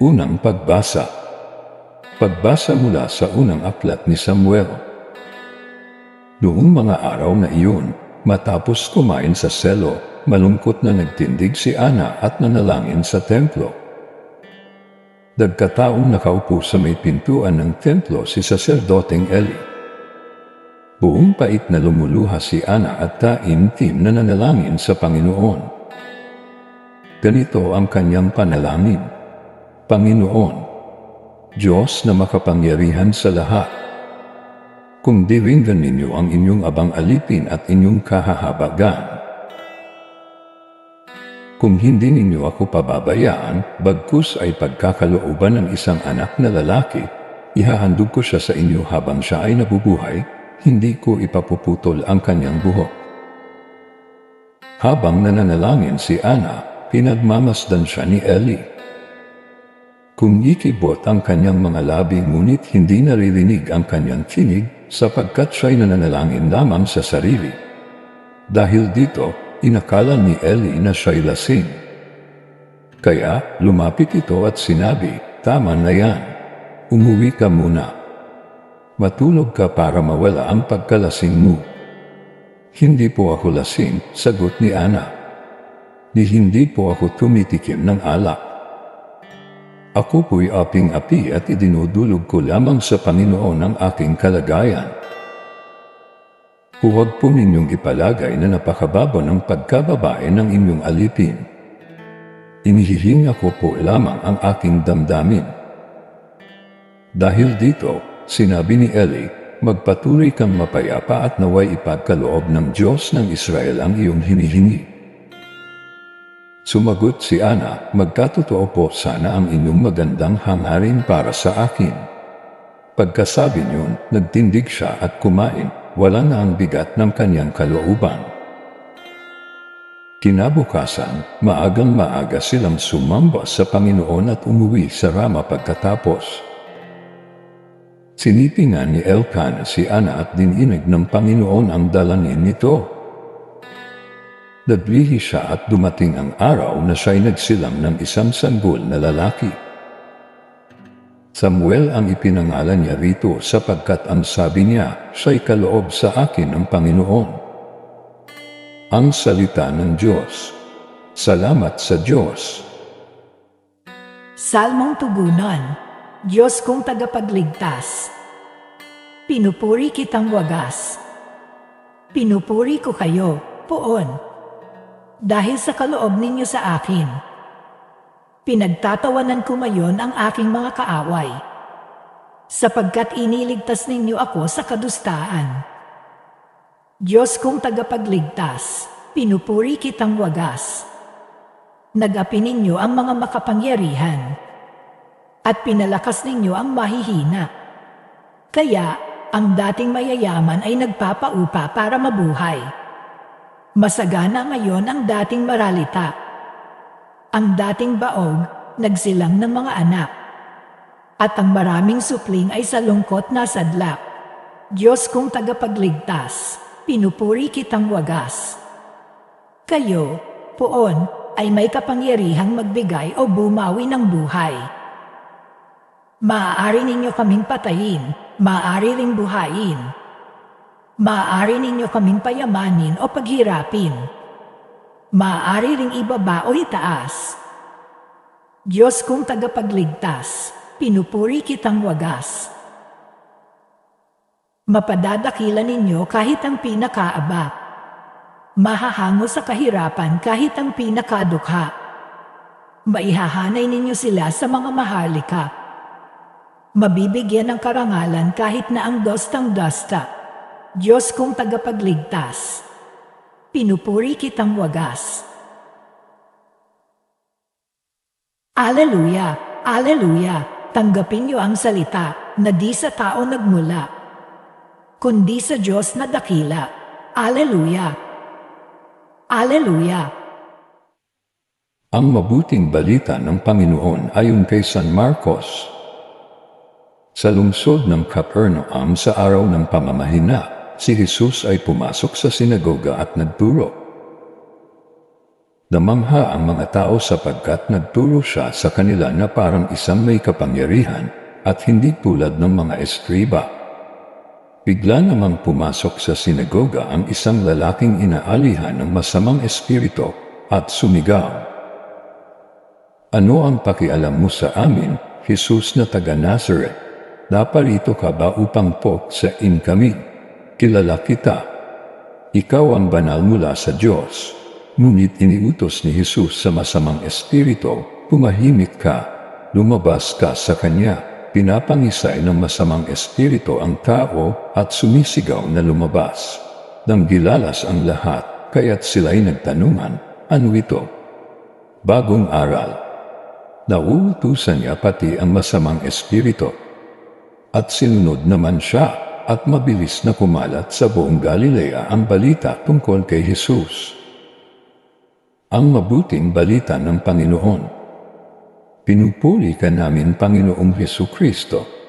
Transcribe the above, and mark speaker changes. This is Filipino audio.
Speaker 1: Unang pagbasa Pagbasa mula sa unang aklat ni Samuel. Noong mga araw na iyon, matapos kumain sa selo, malungkot na nagtindig si Ana at nanalangin sa templo. Nagkataong nakaupo sa may pintuan ng templo si Saserdoteng Eli. Buong pait na lumuluha si Ana at taimtim na nanalangin sa Panginoon. Ganito ang kanyang panalangin. Panginoon, Diyos na makapangyarihan sa lahat. Kung diringgan ninyo ang inyong abang alipin at inyong kahahabagan, kung hindi ninyo ako pababayaan, bagkus ay pagkakalooban ng isang anak na lalaki, ihahandog ko siya sa inyo habang siya ay nabubuhay, hindi ko ipapuputol ang kanyang buhok. Habang nananalangin si Ana, pinagmamasdan siya ni Eli. Kung ikibot ang kanyang mga labi ngunit hindi naririnig ang kanyang tinig sapagkat siya'y nananalangin lamang sa sarili. Dahil dito, inakala ni Eli na siya'y lasing. Kaya lumapit ito at sinabi, Tama na yan. Umuwi ka muna. Matulog ka para mawala ang pagkalasing mo. Hindi po ako lasing, sagot ni Ana. Ni hindi po ako tumitikim ng alak. Ako po'y aping-api at idinudulog ko lamang sa Panginoon ang aking kalagayan. Huwag po ninyong ipalagay na napakababo ng pagkababae ng inyong alipin. Inihihinga ko po lamang ang aking damdamin. Dahil dito, sinabi ni Eli, magpatuloy kang mapayapa at naway ipagkaloob ng Diyos ng Israel ang iyong hinihingi. Sumagot si Ana, magkatotoo po sana ang inyong magandang hangarin para sa akin. Pagkasabi niyon, nagtindig siya at kumain, wala na ang bigat ng kanyang kalooban. Kinabukasan, maagang maaga silang sumamba sa Panginoon at umuwi sa Rama pagkatapos. Sinipingan ni Elkanah si Ana at dininig ng Panginoon ang dalangin nito. Naglihi siya at dumating ang araw na siya'y nagsilang ng isang sanggol na lalaki. Samuel ang ipinangalan niya rito sapagkat ang sabi niya, siya'y kaloob sa akin ng Panginoon. Ang salita ng Diyos. Salamat sa Diyos.
Speaker 2: Salmong Tugunan, Diyos kong tagapagligtas. Pinupuri kitang wagas. Pinupuri ko kayo, poon dahil sa kaloob ninyo sa akin. Pinagtatawanan ko mayon ang aking mga kaaway, sapagkat iniligtas ninyo ako sa kadustaan. Diyos kong tagapagligtas, pinupuri kitang wagas. Nagapi ninyo ang mga makapangyarihan, at pinalakas ninyo ang mahihina. Kaya, ang dating mayayaman ay nagpapaupa para mabuhay Masagana ngayon ang dating maralita. Ang dating baog, nagsilang ng mga anak. At ang maraming supling ay sa lungkot na sadlak. Diyos kong tagapagligtas, pinupuri kitang wagas. Kayo, poon, ay may kapangyarihang magbigay o bumawi ng buhay. Maaari ninyo kaming patayin, maaari ring buhayin, Maaari ninyo kaming payamanin o paghirapin. Maaari ring ibaba o itaas. Diyos kong tagapagligtas, pinupuri kitang wagas. Mapadadakila ninyo kahit ang pinakaaba. Mahahango sa kahirapan kahit ang pinakadukha. Maihahanay ninyo sila sa mga mahalika. Mabibigyan ng karangalan kahit na ang dostang-dosta. Diyos kong tagapagligtas, pinupuri kitang wagas. Aleluya, Aleluya, tanggapin niyo ang salita na di sa tao nagmula, kundi sa Diyos na dakila. Aleluya, Aleluya.
Speaker 1: Ang mabuting balita ng Panginoon ayon kay San Marcos. Sa lungsod ng Capernaum sa araw ng pamamahina, si Jesus ay pumasok sa sinagoga at nagturo. Namangha ang mga tao sapagkat nagturo siya sa kanila na parang isang may kapangyarihan at hindi tulad ng mga eskriba. Bigla namang pumasok sa sinagoga ang isang lalaking inaalihan ng masamang espiritu at sumigaw. Ano ang pakialam mo sa amin, Jesus na taga Nazareth? Naparito ka ba upang poksain kami? Kilala kita. Ikaw ang banal mula sa Diyos. Ngunit iniutos ni Jesus sa masamang espiritu, pumahimik ka, lumabas ka sa Kanya. Pinapangisay ng masamang espiritu ang tao at sumisigaw na lumabas. Nang gilalas ang lahat, kaya't sila'y nagtanungan, ano ito? Bagong aral. Nauutusan niya pati ang masamang espiritu. At sinunod naman siya at mabilis na kumalat sa buong Galilea ang balita tungkol kay Jesus. Ang mabuting balita ng Panginoon. Pinupuri ka namin, Panginoong Heso Kristo,